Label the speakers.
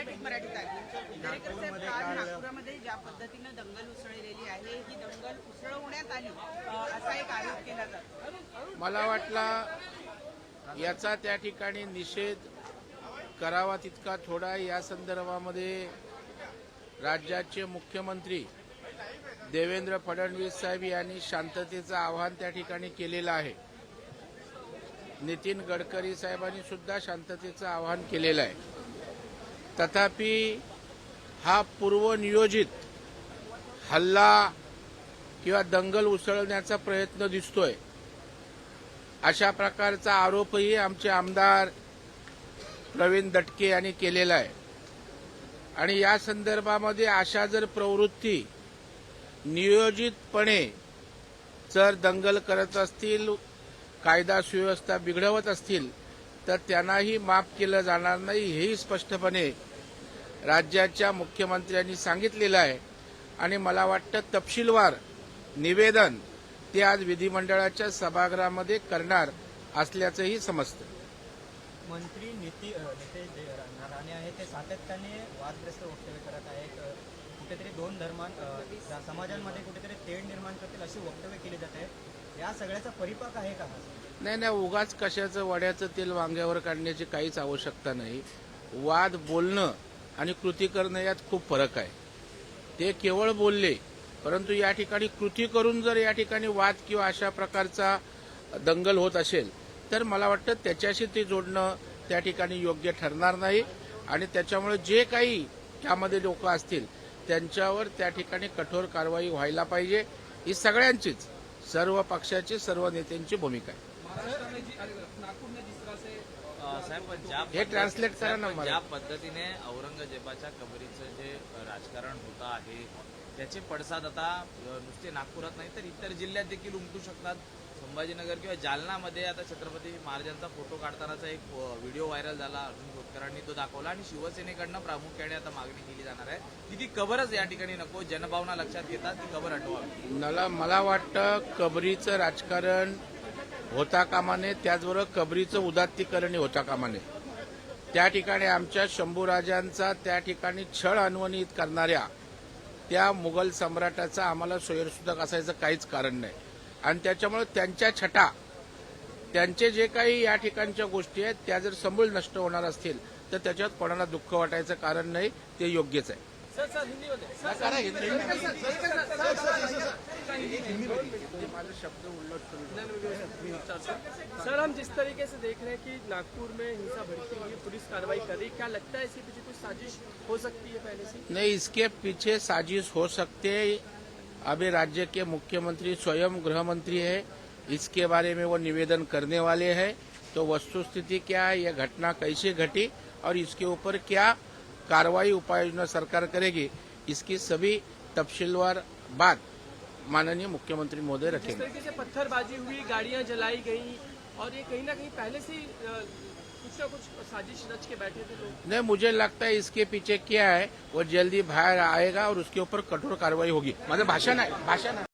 Speaker 1: मराठीत मराठीत आहे. दरेकर साहेब काल नागपुरामध्ये ज्या पद्धतीनं दंगल उसळलेली आहे ही दंगल उसळवण्यात आली असा एक आरोप केला जातो.
Speaker 2: मला वाटला याचा त्या ठिकाणी निषेध करावा तितका थोडा. या संदर्भामध्ये राज्याचे मुख्यमंत्री देवेंद्र फडणवीस साहेब यांनी शांततेचं आवाहन त्या ठिकाणी केलेलं आहे. नितीन गडकरी साहेबांनी सुद्धा शांततेचं आवाहन केलेलं आहे. तथापि हा पूर्वनियोजित हल्ला किंवा दंगल उसळण्याचा प्रयत्न दिसतोय. अशा प्रकारचा आरोपही आमचे आमदार प्रवीण दटके यांनी केलेला आहे. आणि या संदर्भामध्ये अशा जर प्रवृत्ती नियोजितपणे जर दंगल करत असतील कायदा सुव्यवस्था बिघडवत असतील तर त्यांनाही माफ केलं जाणार नाही हेही स्पष्टपणे राज्याच्या मुख्यमंत्र्यांनी सांगितलेलं आहे. आणि मला वाटतं तपशीलवार निवेदन ते आज विधिमंडळाच्या सभागृहामध्ये करणार असल्याचंही समजतं.
Speaker 3: मंत्री निती नेते जे राणे आहेत ते सातत्याने वादग्रस्त वक्तव्य करत आहेत. कुठेतरी दोन धर्मां समाजांमध्ये कुठेतरी तेढ निर्माण करतील अशी वक्तव्य केली जात. आहेत या सगळ्याचा परिपाक आहे का?
Speaker 2: नाही नाही उगाच कशाचं वड्याचं तेल वांग्यावर काढण्याची काहीच आवश्यकता नाही. वाद बोलणं आणि कृती करणं यात खूप फरक आहे. ते केवळ बोलले परंतु या ठिकाणी कृती करून जर या ठिकाणी वाद किंवा अशा प्रकारचा दंगल होत असेल तर मला वाटतं त्याच्याशी ते जोडणं त्या ठिकाणी योग्य ठरणार नाही. आणि त्याच्यामुळे जे काही त्यामध्ये लोक असतील त्यांच्यावर त्या ठिकाणी कठोर कारवाई व्हायला पाहिजे. ही सगळ्यांचीच सर्व पक्षाची सर्व नेत्यांची भूमिका आहे.
Speaker 4: साहेब
Speaker 2: हे translate करा ना.
Speaker 4: ज्या पद्धतीने औरंगजेबाच्या कबरीचं जे राजकारण होत आहे त्याचे पडसाद आता नुसते नागपुरात नाही तर इतर जिल्ह्यात देखील उमटू शकतात संभाजीनगर किंवा जालनामध्ये आता छत्रपती महाराजांचा फोटो काढतानाचा एक व्हिडिओ व्हायरल झाला अर्जुन खोतकरांनी तो दाखवला आणि शिवसेनेकडनं प्रामुख्याने आता मागणी केली जाणार आहे की ती कबरच या ठिकाणी नको जनभावना लक्षात घेता ती कबर हटवावी
Speaker 2: मला मला वाटतं कबरीचं राजकारण होता कामा नये त्याचबरोबर कबरीचं उदात्तीकरणही होता कामा नये त्या ठिकाणी आमच्या शंभूराजांचा त्या ठिकाणी छळ अन्वनित करणाऱ्या त्या मुघल सम्राटाचा आम्हाला सोयरसुद्धा असायचं काहीच कारण नाही. आणि त्याच्यामुळे त्यांच्या छटा त्यांचे जे काही या ठिकाणच्या गोष्टी आहेत त्या जर समूळ नष्ट होणार असतील तर त्याच्यात कोणाला दुःख वाटायचं कारण नाही ते योग्यच आहे. हिंदी. शब्द उल्लट करू
Speaker 5: सर, हम जिस तरीके से देख रहे हैं कि नागपुर में हिंसा भड़की हुई पुलिस कार्रवाई कर रही क्या लगता है इसके पीछे कुछ साजिश हो सकती है पहले से?
Speaker 2: नहीं, इसके पीछे साजिश हो सकते है। अभी राज्य के मुख्यमंत्री स्वयं गृह मंत्री है। इसके बारे में वो निवेदन करने वाले हैं। तो वस्तुस्थिति क्या है? यह घटना कैसे घटी? और इसके ऊपर क्या कार्रवाई उपाय योजना सरकार करेगी इसकी सभी तफसीलवार बात माननीय मुख्यमंत्री महोदय
Speaker 5: जिस
Speaker 2: रखेंगे।
Speaker 5: तरीके से पत्थरबाजी हुई गाड़ियाँ जलाई गई और ये कहीं ना कहीं पहले से कुछ ना कुछ साजिश रच के बैठे थे लोग।
Speaker 2: नहीं मुझे लगता है इसके पीछे क्या है वो जल्दी बाहर आएगा और उसके ऊपर कठोर कार्रवाई होगी। मतलब भाषण है भाषण आहे